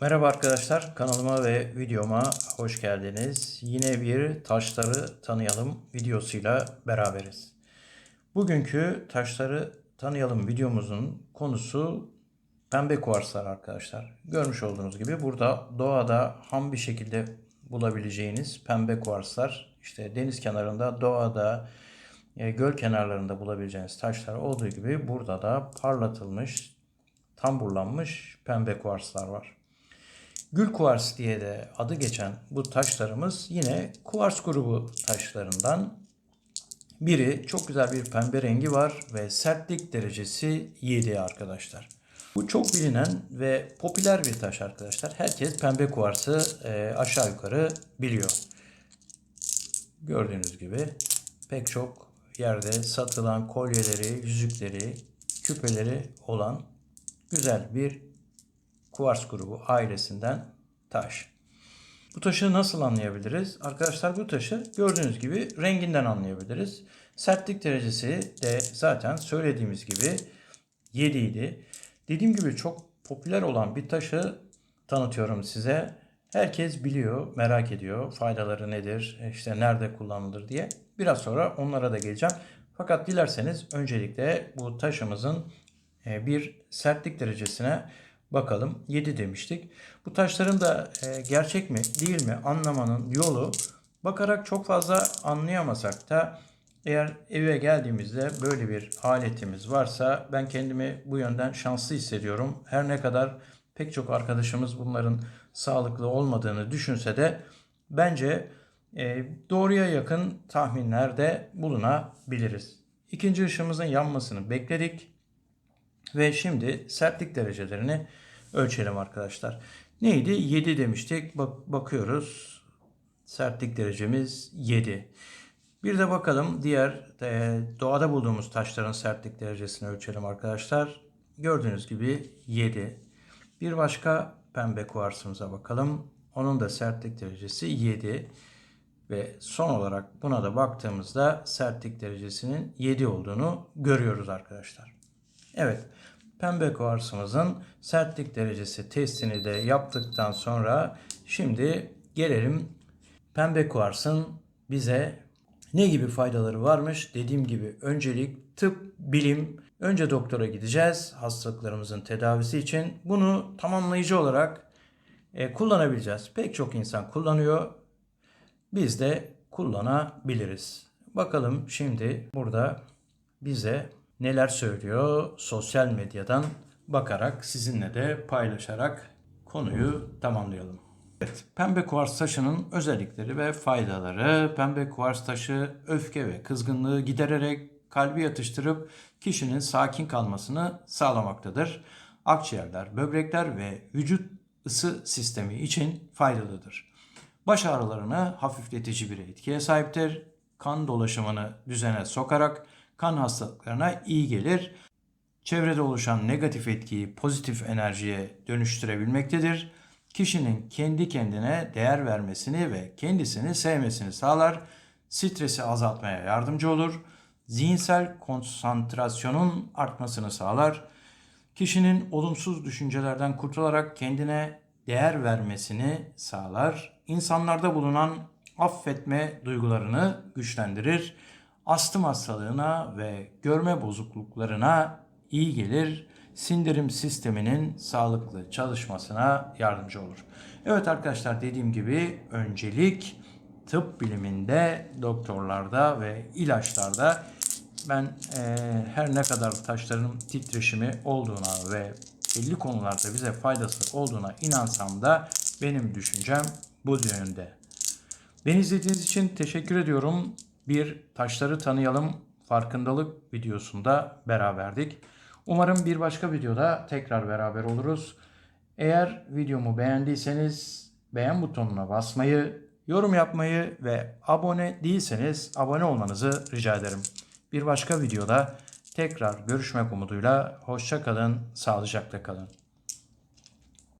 Merhaba arkadaşlar, kanalıma ve videoma hoş geldiniz. Yine bir taşları tanıyalım videosuyla beraberiz. Bugünkü taşları tanıyalım videomuzun konusu pembe kuarslar arkadaşlar. Görmüş olduğunuz gibi burada doğada ham bir şekilde bulabileceğiniz pembe kuarslar, işte deniz kenarında, doğada, e, göl kenarlarında bulabileceğiniz taşlar olduğu gibi burada da parlatılmış, tamburlanmış pembe kuarslar var. Gül kuvars diye de adı geçen bu taşlarımız yine kuvars grubu taşlarından biri. Çok güzel bir pembe rengi var ve sertlik derecesi 7 arkadaşlar. Bu çok bilinen ve popüler bir taş arkadaşlar. Herkes pembe kuvarsı e, aşağı yukarı biliyor. Gördüğünüz gibi pek çok yerde satılan kolyeleri, yüzükleri, küpeleri olan güzel bir kuvars grubu ailesinden taş. Bu taşı nasıl anlayabiliriz? Arkadaşlar bu taşı gördüğünüz gibi renginden anlayabiliriz. Sertlik derecesi de zaten söylediğimiz gibi 7 idi. Dediğim gibi çok popüler olan bir taşı tanıtıyorum size. Herkes biliyor, merak ediyor faydaları nedir, işte nerede kullanılır diye. Biraz sonra onlara da geleceğim. Fakat dilerseniz öncelikle bu taşımızın e, bir sertlik derecesine bakalım. 7 demiştik. Bu taşların da e, gerçek mi değil mi anlamanın yolu bakarak çok fazla anlayamasak da eğer eve geldiğimizde böyle bir aletimiz varsa ben kendimi bu yönden şanslı hissediyorum. Her ne kadar pek çok arkadaşımız bunların sağlıklı olmadığını düşünse de bence e, doğruya yakın tahminlerde bulunabiliriz. İkinci ışığımızın yanmasını bekledik. Ve şimdi sertlik derecelerini ölçelim arkadaşlar. Neydi? 7 demiştik. Bak bakıyoruz. Sertlik derecemiz 7. Bir de bakalım diğer e, doğada bulduğumuz taşların sertlik derecesini ölçelim arkadaşlar. Gördüğünüz gibi 7. Bir başka pembe kuarsımıza bakalım. Onun da sertlik derecesi 7. Ve son olarak buna da baktığımızda sertlik derecesinin 7 olduğunu görüyoruz arkadaşlar. Evet, pembe kuarsımızın sertlik derecesi testini de yaptıktan sonra şimdi gelelim pembe kuarsın bize ne gibi faydaları varmış? Dediğim gibi öncelik tıp, bilim. Önce doktora gideceğiz hastalıklarımızın tedavisi için. Bunu tamamlayıcı olarak e, kullanabileceğiz. Pek çok insan kullanıyor. Biz de kullanabiliriz. Bakalım şimdi burada bize neler söylüyor sosyal medyadan bakarak sizinle de paylaşarak konuyu tamamlayalım. Evet, pembe kuvars taşının özellikleri ve faydaları. Pembe kuvars taşı öfke ve kızgınlığı gidererek kalbi yatıştırıp kişinin sakin kalmasını sağlamaktadır. Akciğerler, böbrekler ve vücut ısı sistemi için faydalıdır. Baş ağrılarını hafifletici bir etkiye sahiptir. Kan dolaşımını düzene sokarak kan hastalıklarına iyi gelir. Çevrede oluşan negatif etkiyi pozitif enerjiye dönüştürebilmektedir. Kişinin kendi kendine değer vermesini ve kendisini sevmesini sağlar. Stresi azaltmaya yardımcı olur. Zihinsel konsantrasyonun artmasını sağlar. Kişinin olumsuz düşüncelerden kurtularak kendine değer vermesini sağlar. İnsanlarda bulunan affetme duygularını güçlendirir astım hastalığına ve görme bozukluklarına iyi gelir. Sindirim sisteminin sağlıklı çalışmasına yardımcı olur. Evet arkadaşlar dediğim gibi öncelik tıp biliminde, doktorlarda ve ilaçlarda ben e, her ne kadar taşların titreşimi olduğuna ve belli konularda bize faydası olduğuna inansam da benim düşüncem bu yönde. Beni izlediğiniz için teşekkür ediyorum bir taşları tanıyalım farkındalık videosunda beraberdik. Umarım bir başka videoda tekrar beraber oluruz. Eğer videomu beğendiyseniz beğen butonuna basmayı, yorum yapmayı ve abone değilseniz abone olmanızı rica ederim. Bir başka videoda tekrar görüşmek umuduyla hoşça kalın, sağlıcakla kalın.